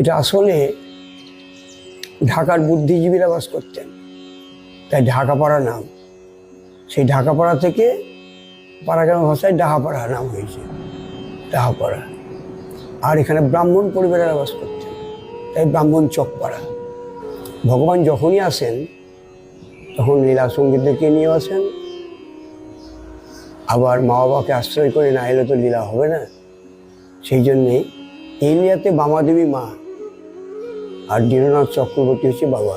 এটা আসলে ঢাকার বুদ্ধিজীবীরা বাস করতেন। তাই ঢাকাপাড়া নাম, সেই ঢাকাপাড়া থেকে পাড়াগ্রাম ভাষায় ডাহাপাড়া নাম হয়েছে, ডাহাপাড়া। আর এখানে ব্রাহ্মণ পরিবারেরা বাস করতেন, তাই ব্রাহ্মণ চকপাড়া। ভগবান যখনই আসেন, তখন লীলা সঙ্গীতদেরকে নিয়ে আসেন। আবার মা বাবাকে আশ্রয় করে না এলে তো লীলা হবে না। সেই জন্যে এলিয়াতে বামাদেবী মা আর দীননাথ চক্রবর্তী হচ্ছে বাবা।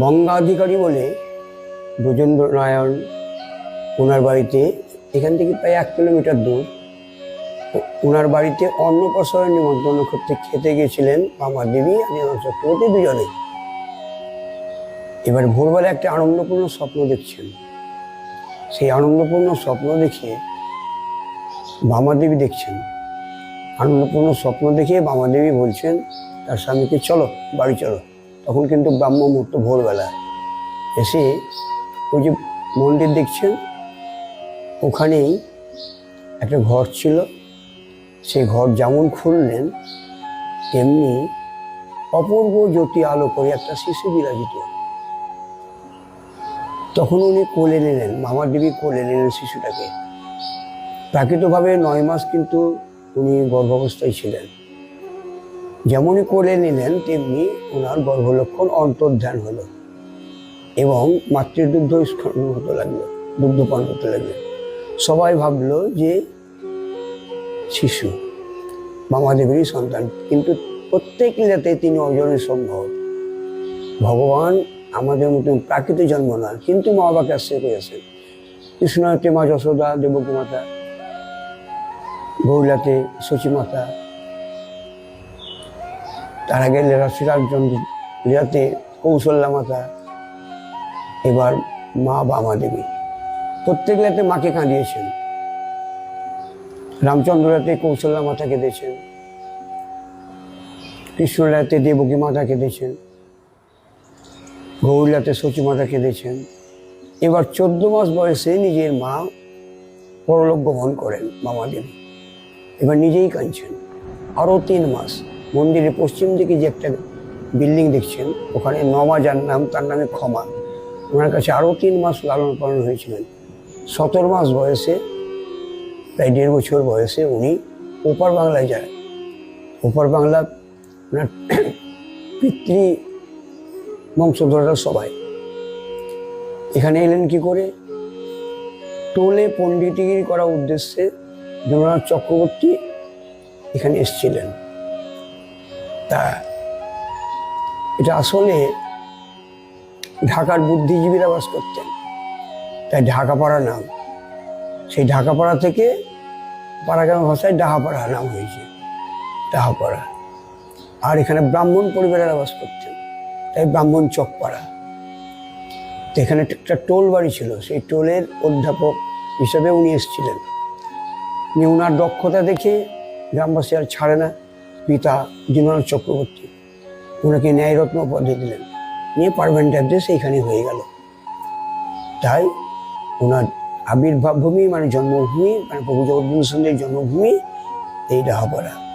বঙ্গাধিকারী বলে ব্রজেন্দ্র নারায়ণ ওনার বাড়িতে এখান থেকে প্রায় এক কিলোমিটার দূর ওনার বাড়িতে অন্নপ্রসরের নিমন্ত্রণ করতে খেতে গিয়েছিলেন বামা দেবী আর দীননাথ চক্রবর্তী দুজনে। এবার ভোরবেলা একটা আনন্দপূর্ণ স্বপ্ন দেখছেন। সেই আনন্দপূর্ণ স্বপ্ন দেখে বামাদেবী দেখছেন। আনন্দপূর্ণ স্বপ্ন দেখে বামাদেবী বলছেন তার স্বামীকে, চলো, বাড়ি চলো। তখন কিন্তু ব্রাহ্ম মুহূর্ত ভোরবেলা এসে ওই যে মন্দির দেখছেন, ওখানেই একটা ঘর ছিল। সেই ঘর যেমন খুললেন, তেমনি অপূর্ব জ্যোতি আলো করে একটা শিশু বিরাজিত। তখন উনি কোলে নিলেন মামার দেবী কোলে নিলেন শিশুটাকে। প্রাকৃতভাবে নয় মাস কিন্তু উনি গর্ভাবস্থায় ছিলেন। যেমনই করে নিলেন, তেমনি ওনার গর্ভলক্ষণ অন্তর্ধান হলো এবং মাতৃদুগ্ধ স্খলন হতে লাগল, দুগ্ধপান হতে লাগল। সবাই ভাবলো যে শিশু মামাদেবীরই সন্তান, কিন্তু প্রত্যেক লীলাতে তিনি অজনের সম্ভব। ভগবান আমাদের মতন প্রাকৃত জন্ম না, কিন্তু মা বাবাকে আশ্রয় করেছেন কৃষ্ণতে মা যশোদা দেবকী মাতা গৌলাতে শচী মাতা তার লীলা শ্রীরামচন্দ্র লীলাতে কৌশল্যা মাতা এবার মা বামা দেবী। প্রত্যেক লীলাতে মাকে কাঁদিয়েছেন। রামচন্দ্রাতে কৌশল্যা মাতা কেঁদেছেন। কৃষ্ণলীলাতে দেবকী মাতা কেঁদেছেন। গৌরীলাতে শচী মাতা কেঁদেছেন। এবার চোদ্দ মাস বয়সে নিজের মা পরলোক গমন করেন মামা দেবী। এবার নিজেই কাঁদছেন। আরও তিন মাস মন্দিরের পশ্চিম দিকে যে একটা বিল্ডিং দেখছেন, ওখানে নমা যার নাম, তার নামে ক্ষমা। ওনার কাছে আরও তিন মাস লালন পালন হয়েছিলেন। সতেরো মাস বয়সে, প্রায় দেড় বছর বয়সে উনি ওপার বাংলায় যায়। ওপার বাংলা ওনার পিতৃ বংশধররা সবাই। এখানে এলেন কি করে? টোলে পণ্ডিতগিরি করার উদ্দেশ্যে জগন্নাথ চক্রবর্তী এখানে এসেছিলেন। তা এটা আসলে ঢাকার বুদ্ধিজীবীরা বাস করতেন। তাই ঢাকাপাড়া নাম, সেই ঢাকাপাড়া থেকে পাড়াগ্রাম ভাষায় ডাহাপাড়া নাম হয়েছে, ডাহাপাড়া। আর এখানে ব্রাহ্মণ পরিবারেরা বাস করতেন, তাই ব্রাহ্মণ চকপাড়া। তো এখানে একটা টোল বাড়ি ছিল, সেই টোলের অধ্যাপক হিসেবে উনি এসেছিলেন। উনি ওনার দক্ষতা দেখে গ্রামবাসী আর ছাড়ে না। পিতা দীননাথ চক্রবর্তী। ওনাকে ন্যায়রত্ন উপাধি দিলেন। নিয়ে পারমানেন্ট অ্যাড্রেস এইখানে হয়ে গেল। তাই ওনার আবির্ভাবভূমি মানে জন্মভূমি মানে প্রভু জগৎবন্ধু সন্ধ্যের জন্মভূমি এই ডাহাপাড়া